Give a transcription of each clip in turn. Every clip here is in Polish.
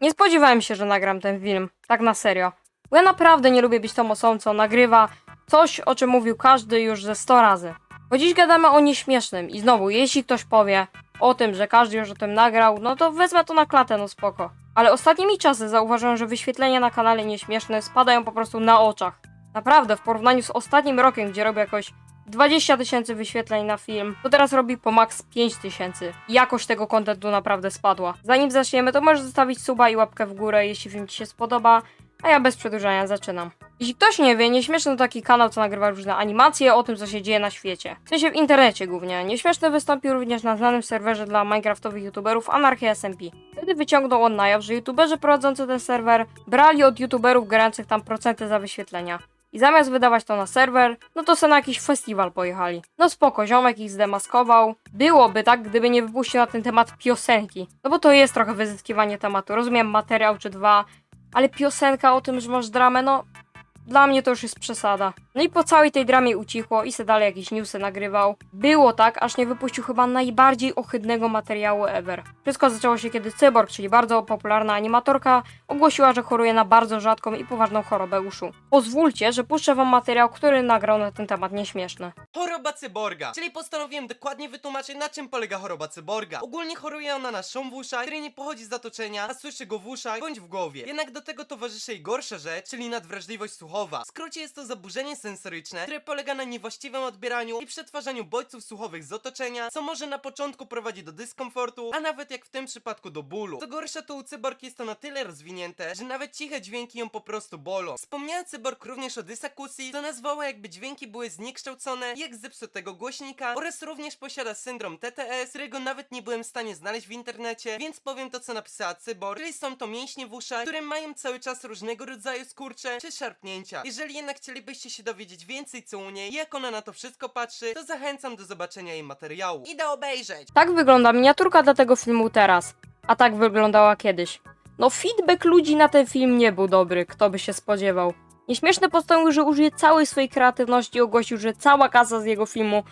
Nie spodziewałem się, że nagram ten film. Tak na serio. Bo ja naprawdę nie lubię być tą osobą, co nagrywa coś, o czym mówił każdy już ze 100 razy. Bo dziś gadamy o nieśmiesznym i znowu, jeśli ktoś powie o tym, że każdy już o tym nagrał, no to wezmę to na klatę, no spoko. Ale ostatnimi czasy zauważyłem, że wyświetlenia na kanale nieśmieszne spadają po prostu na oczach. Naprawdę, w porównaniu z ostatnim rokiem, gdzie robię jakoś 20 tysięcy wyświetleń na film, to teraz robi po max 5 tysięcy. Jakość tego kontentu naprawdę spadła. Zanim zaczniemy, to możesz zostawić suba i łapkę w górę, jeśli film Ci się spodoba, a ja bez przedłużania zaczynam. Jeśli ktoś nie wie, Nieśmieszny to taki kanał, co nagrywa różne animacje o tym, co się dzieje na świecie. W sensie w internecie głównie. Nieśmieszny wystąpił również na znanym serwerze dla minecraftowych youtuberów Anarchia SMP. Wtedy wyciągnął on na jaw, że youtuberzy prowadzący ten serwer brali od youtuberów grających tam procenty za wyświetlenia. I zamiast wydawać to na serwer, no to se na jakiś festiwal pojechali. No spoko, ziomek ich zdemaskował. Byłoby tak, gdyby nie wypuścił na ten temat piosenki. No bo to jest trochę wyzyskiwanie tematu. Rozumiem materiał czy dwa, ale piosenka o tym, że masz dramę, no dla mnie to już jest przesada. No i po całej tej dramie ucichło i se dalej jakieś newsy nagrywał. Było tak, aż nie wypuścił chyba najbardziej ohydnego materiału ever. Wszystko zaczęło się, kiedy Cyborg, czyli bardzo popularna animatorka, ogłosiła, że choruje na bardzo rzadką i poważną chorobę uszu. Pozwólcie, że puszczę wam materiał, który nagrał na ten temat nieśmieszny. Choroba cyborga, czyli postanowiłem dokładnie wytłumaczyć na czym polega choroba cyborga. Ogólnie choruje ona na szum w uszach, który nie pochodzi z zatoczenia, a słyszy go w uszach bądź w głowie. Jednak do tego towarzyszy jej gorsza rzecz, czyli nadwrażliwość słuchowa. W skrócie jest to zaburzenie sensoryczne, które polega na niewłaściwym odbieraniu i przetwarzaniu bodźców słuchowych z otoczenia, co może na początku prowadzić do dyskomfortu, a nawet jak w tym przypadku do bólu. Co gorsza to u cyborg jest to na tyle rozwinięte, że nawet ciche dźwięki ją po prostu bolą. Wspomniała cyborg również o dysakusji, co nazwała jakby dźwięki były zniekształcone jak zepsutego głośnika oraz również posiada syndrom TTS, którego nawet nie byłem w stanie znaleźć w internecie, więc powiem to co napisała cyborg, czyli są to mięśnie w uszach, które mają cały czas różnego rodzaju skurcze czy szarpnięcia. Jeżeli jednak chcielibyście się dowiedzieć więcej co u niej, jak ona na to wszystko patrzy, to zachęcam do zobaczenia jej materiału. Idę obejrzeć! Tak wygląda miniaturka dla tego filmu teraz, a tak wyglądała kiedyś. No feedback ludzi na ten film nie był dobry, kto by się spodziewał. Nieśmieszny postanowił, że użyje całej swojej kreatywności i ogłosił, że cała kasa z jego filmu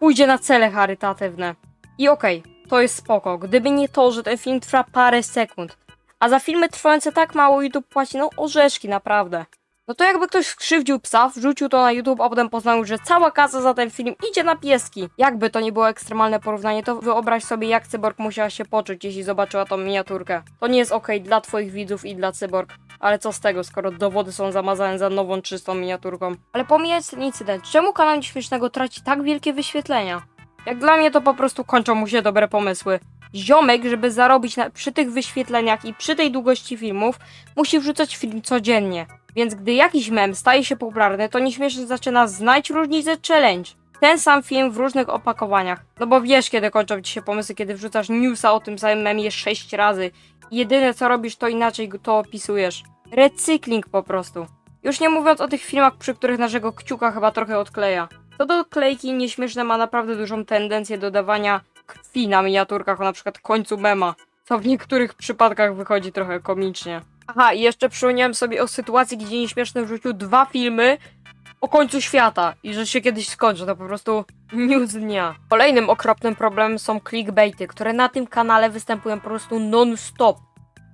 pójdzie na cele charytatywne. I okej, to jest spoko, gdyby nie to, że ten film trwa parę sekund. A za filmy trwające tak mało YouTube płaci, no orzeszki naprawdę. No to jakby ktoś skrzywdził psa, wrzucił to na YouTube, a potem poznał, że cała kasa za ten film idzie na pieski. Jakby to nie było ekstremalne porównanie, to wyobraź sobie, jak Cyborg musiała się poczuć, jeśli zobaczyła tą miniaturkę. To nie jest okej dla twoich widzów i dla Cyborg. Ale co z tego, skoro dowody są zamazane za nową, czystą miniaturką. Ale pomijając ten incydent, czemu kanał Nieśmiesznego traci tak wielkie wyświetlenia? Jak dla mnie to po prostu kończą mu się dobre pomysły. Ziomek, żeby zarobić na, przy tych wyświetleniach i przy tej długości filmów, musi wrzucać film codziennie. Więc gdy jakiś mem staje się popularny, to nieśmieszny zaczyna znać różnicę challenge. Ten sam film w różnych opakowaniach. No bo wiesz, kiedy kończą ci się pomysły, kiedy wrzucasz newsa o tym samym memie 6 razy. Jedyne co robisz, to inaczej to opisujesz. Recykling po prostu. Już nie mówiąc o tych filmach, przy których naszego kciuka chyba trochę odkleja. Co do klejki, nieśmieszne ma naprawdę dużą tendencję do dawania krwi na miniaturkach, o na przykład końcu mema. Co w niektórych przypadkach wychodzi trochę komicznie. Aha, i jeszcze przypomniałem sobie o sytuacji, gdzie nieśmieszny wrzucił dwa filmy o końcu świata i że się kiedyś skończy. To po prostu news dnia. Kolejnym okropnym problemem są clickbaity, które na tym kanale występują po prostu non-stop.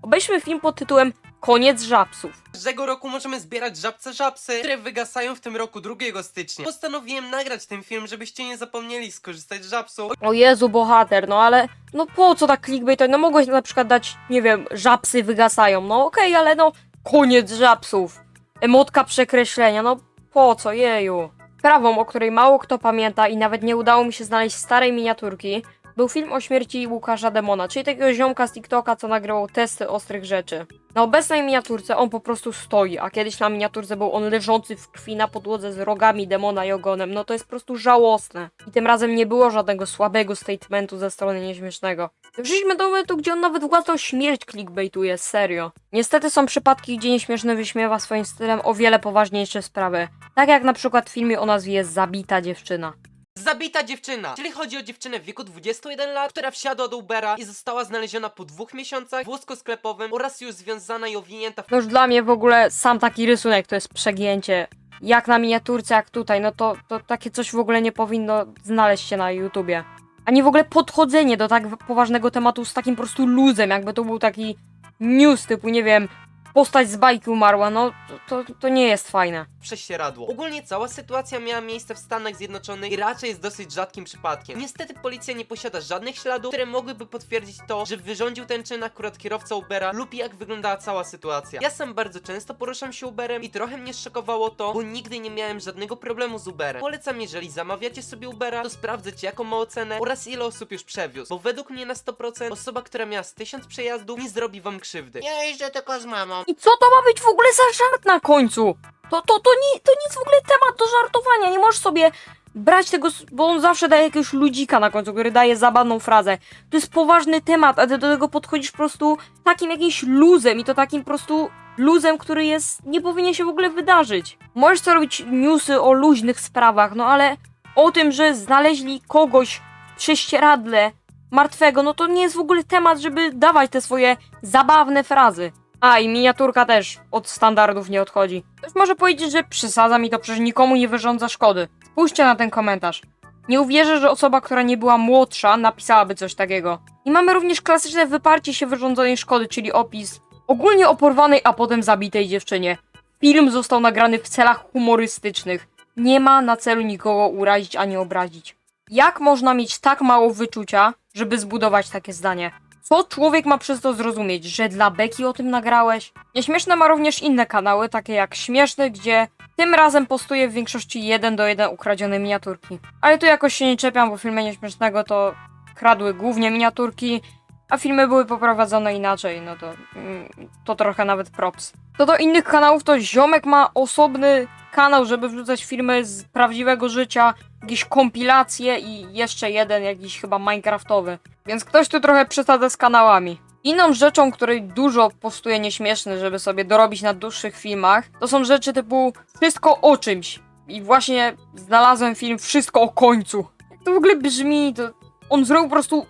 Obejrzmy film pod tytułem Koniec żabsów. Każdego roku możemy zbierać żabce żabsy, które wygasają w tym roku 2 stycznia. Postanowiłem nagrać ten film, żebyście nie zapomnieli skorzystać z żabsów. O Jezu, bohater, no ale no po co tak clickbait? No mogłeś na przykład dać, nie wiem, żabsy wygasają. No okej, ale no koniec żabsów. Emotka przekreślenia, no po co, jeju. Sprawą, o której mało kto pamięta i nawet nie udało mi się znaleźć starej miniaturki, był film o śmierci Łukasza Demona, czyli takiego ziomka z TikToka, co nagrywał testy ostrych rzeczy. Na obecnej miniaturce on po prostu stoi, a kiedyś na miniaturce był on leżący w krwi na podłodze z rogami demona i ogonem. No to jest po prostu żałosne. I tym razem nie było żadnego słabego statementu ze strony nieśmiesznego. Doszliśmy do momentu, gdzie on nawet własną śmierć clickbaituje, serio. Niestety są przypadki, gdzie nieśmieszny wyśmiewa swoim stylem o wiele poważniejsze sprawy. Tak jak na przykład w filmie o nazwie Zabita dziewczyna. Zabita dziewczyna, czyli chodzi o dziewczynę w wieku 21 lat, która wsiadła do Ubera i została znaleziona po dwóch miesiącach w wózku sklepowym oraz już związana i owinięta w No już dla mnie w ogóle sam taki rysunek to jest przegięcie. Jak na miniaturce, jak tutaj, no to, to takie coś w ogóle nie powinno znaleźć się na YouTubie. Ani w ogóle podchodzenie do tak poważnego tematu z takim po prostu luzem, jakby to był taki news typu, nie wiem, postać z bajki umarła, no to, to, nie jest fajne. prześcieradło. Ogólnie cała sytuacja miała miejsce w Stanach Zjednoczonych i raczej jest dosyć rzadkim przypadkiem. Niestety policja nie posiada żadnych śladów, które mogłyby potwierdzić to, że wyrządził ten czyn akurat kierowca Ubera lub jak wyglądała cała sytuacja. Ja sam bardzo często poruszam się Uberem i trochę mnie szokowało to, bo nigdy nie miałem żadnego problemu z Uberem. Polecam, jeżeli zamawiacie sobie Ubera, to sprawdzać jaką ma ocenę oraz ile osób już przewiózł, bo według mnie na 100% osoba, która miała z 1000 przejazdów nie zrobi wam krzywdy. Ja jeżdżę tylko z mamą. I co to ma być w ogóle za żart na końcu? To, to, to, nie, to jest w ogóle temat do żartowania. Nie możesz sobie brać tego, bo on zawsze daje jakiegoś ludzika na końcu, który daje zabawną frazę. To jest poważny temat, a ty do tego podchodzisz po prostu takim jakimś luzem i to takim po prostu luzem, który jest, nie powinien się w ogóle wydarzyć. Możesz sobie robić newsy o luźnych sprawach, no ale o tym, że znaleźli kogoś w prześcieradle martwego, no to nie jest w ogóle temat, żeby dawać te swoje zabawne frazy. A, i miniaturka też od standardów nie odchodzi. Ktoś może powiedzieć, że przesadzam i to przecież nikomu nie wyrządza szkody. Spójrzcie na ten komentarz. Nie uwierzę, że osoba, która nie była młodsza, napisałaby coś takiego. I mamy również klasyczne wyparcie się wyrządzonej szkody, czyli opis ogólnie o porwanej, a potem zabitej dziewczynie. Film został nagrany w celach humorystycznych. Nie ma na celu nikogo urazić ani obrazić. Jak można mieć tak mało wyczucia, żeby zbudować takie zdanie? Co człowiek ma przez to zrozumieć, że dla Beki o tym nagrałeś? Nieśmieszne ma również inne kanały, takie jak Śmieszny, gdzie tym razem postuje w większości 1 do 1 ukradzione miniaturki. Ale tu jakoś się nie czepiam, bo w filmie Nieśmiesznego to kradły głównie miniaturki, a filmy były poprowadzone inaczej, no to mm, to trochę nawet props. Co do innych kanałów, to Ziomek ma osobny kanał, żeby wrzucać filmy z prawdziwego życia, jakieś kompilacje i jeszcze jeden jakiś chyba minecraftowy. Więc ktoś tu trochę przesadza z kanałami. Inną rzeczą, której dużo postuje nieśmieszny, żeby sobie dorobić na dłuższych filmach, to są rzeczy typu wszystko o czymś. I właśnie znalazłem film Wszystko o końcu. Jak to w ogóle brzmi, to on zrobił po prostu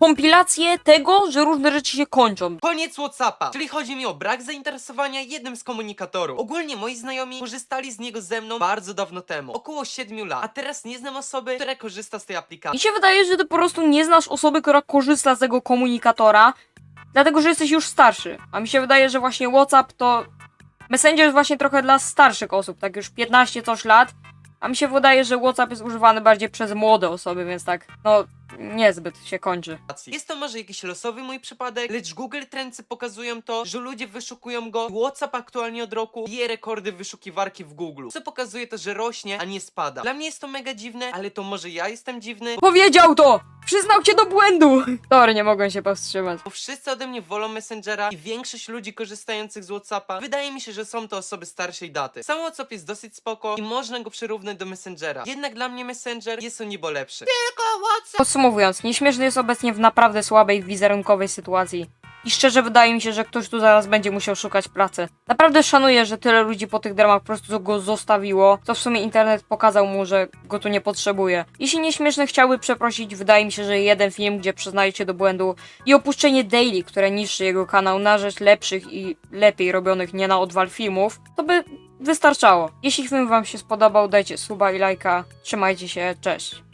kompilację tego, że różne rzeczy się kończą. Koniec Whatsappa, czyli chodzi mi o brak zainteresowania jednym z komunikatorów. Ogólnie moi znajomi korzystali z niego ze mną bardzo dawno temu, około 7 lat, a teraz nie znam osoby, która korzysta z tej aplikacji. Mi się wydaje, że ty po prostu nie znasz osoby, która korzysta z tego komunikatora, dlatego że jesteś już starszy. A mi się wydaje, że właśnie WhatsApp to Messenger jest właśnie trochę dla starszych osób, tak już 15 coś lat. A mi się wydaje, że WhatsApp jest używany bardziej przez młode osoby, więc tak, no, niezbyt się kończy. Jest to może jakiś losowy mój przypadek, lecz Google Trendsy pokazują to, że ludzie wyszukują go. WhatsApp aktualnie od roku bije rekordy wyszukiwarki w Google, co pokazuje to, że rośnie, a nie spada. Dla mnie jest to mega dziwne, ale to może ja jestem dziwny, Powiedział to! Przyznał się do błędu! Sorry, nie mogłem się powstrzymać. bo wszyscy ode mnie wolą Messengera i większość ludzi korzystających z Whatsappa wydaje mi się, że są to osoby starszej daty. Sam Whatsapp jest dosyć spoko i można go przyrównać do Messengera. Jednak dla mnie Messenger jest o niebo lepszy. Tylko WhatsApp. Podsumowując, nieśmieszny jest obecnie w naprawdę słabej wizerunkowej sytuacji. I szczerze wydaje mi się, że ktoś tu zaraz będzie musiał szukać pracy. Naprawdę szanuję, że tyle ludzi po tych dramach po prostu go zostawiło, co w sumie internet pokazał mu, że go tu nie potrzebuje. Jeśli nieśmieszny chciałby przeprosić, wydaje mi się, że jeden film, gdzie przyznaje się do błędu i opuszczenie Daily, które niszczy jego kanał na rzecz lepszych i lepiej robionych nie na odwal filmów, to by wystarczało. Jeśli film wam się spodobał, dajcie suba i lajka. Trzymajcie się, cześć.